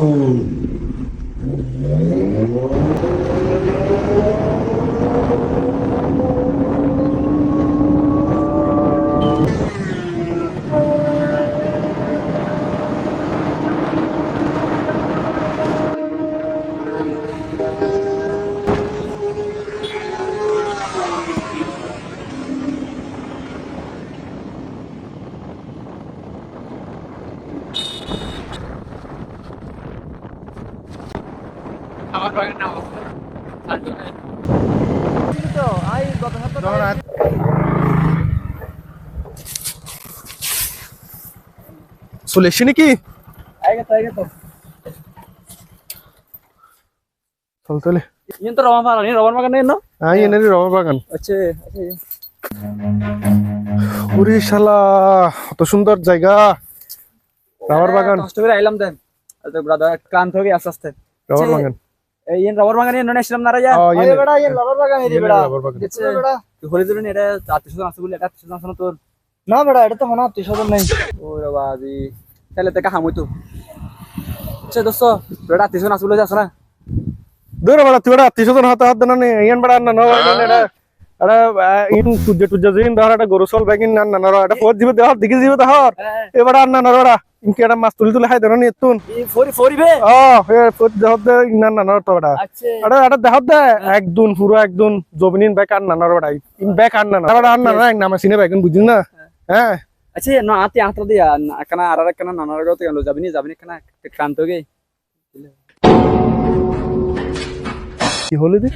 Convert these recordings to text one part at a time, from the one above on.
Oh. আমার বাগান নাম চলে এসছি নাকি? চল ইন তো রমা পারা নি রবার বাগান নেই না? হ্যাঁ এনে রবার বাগান। আচ্ছা আচ্ছা। ওরে শালা কত সুন্দর জায়গা। রবার বাগান। কষ্ট করে আইলাম দেন। তো ব্রাদার ক্লান্ত হয়ে আস্তে আস্তে। রবার বাগান। ও, নে রবার বাগান। হলে ধরুন এটা আত্মীয় স্বজন আছে বলে এটা আত্মীয় স্বজন আছে না তোর না বেড়া এটা তো মনে আত্মীয় স্বজন নেই ওরে বাজি তাহলে তো কাহাম হইতো আচ্ছা দোস্ত তোর এটা আত্মীয় স্বজন আছে বলে আছে না দূর বড় তুই আত্মীয় স্বজন হাতে হাত দেন নে ইয়ান বড় না নয় না এটা ইন জিন ধর এটা গরু না না এটা ফোর জিবে দেহ দিকে জিবে দেহ এবার আর না না ওরা ইনকে এটা মাছ তুলি তুলি হাই দেনা নি ফরি ফরি ও এ ফোর দেহ দে না না না তো এটা এটা এটা দেহ দে একদুন পুরো একদুন জমিনিন ব্যাক আর না ইন আর এটা আর এক নামে সিনে হ্যাঁ। আচ্ছা না আতে আত্রা দিয়া কানা আর আর কানা নানার গতে গেল যাবি নি যাবি নি কানা ক্লান্ত হয়ে কি হলো দি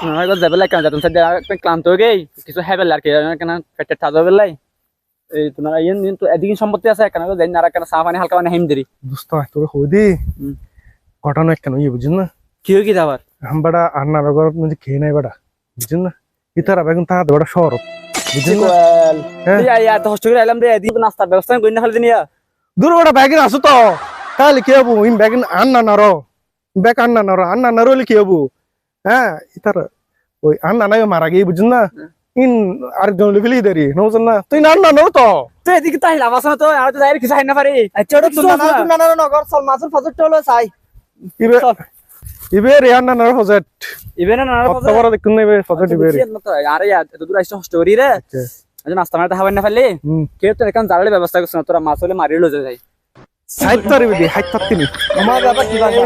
তোমার যাবে লাগে তুমি সাথে ক্লান্ত হয়ে গেই। কিছু হেবে লাগে কেন পেটে ঠাজ হবে লাই। এই তোমার ইয়ে তো এদিকে সম্পত্তি আছে কেন গো না কেন সাফ পানি হালকা পানি হেম দেরি দুস্ত তোর হইদি ঘটনা কেন ইয়ে বুঝিস না? কি কি দাবার আমবাড়া আর না রগর মানে খেয়ে নাই বাড়া বুঝিস না? ইতারা বেগুন তাহা বড় শহর বুঝিস না? ইয়া ইয়া তো হস্টেলে আইলাম রে এদিকে নাস্তা ব্যবস্থা কইনা খালি দিনিয়া দূর বড় ব্যাগিন আসো তো তাহলে কি হব ইম আর না না রো নারো আন্না নারো কি হব হ্যাঁ ইতার ওই আন্না নাই মারা গিয়ে বুঝিন না ইন আরেকজন লিখলি দেরি নজন না তুই না আন্না নাও তো তো এদিকে তো আইলাম আসনা তো আর তো যাই কিছু না পারি আচ্ছা ওটা তুই নানা তুই নানা নগর চল মাছের ফাজর টলো চাই ইবে। ইবে রে আন্না নারো ফজেট ইভেন না নানা কত বড় দেখুন না ইবে ফজেট ইবে রে আরে এত দূর আইসো হস্টেলি রে আচ্ছা। আজ নাস্তা মারতে হাবাই না ফেললি হুম কে তো এখান জালালে ব্যবস্থা করছ না তোরা মাছ হলে মারি লজে যাই সাইড তারিবি দি হাইট তাত্তিনি আমার ব্যাপার কি বাজে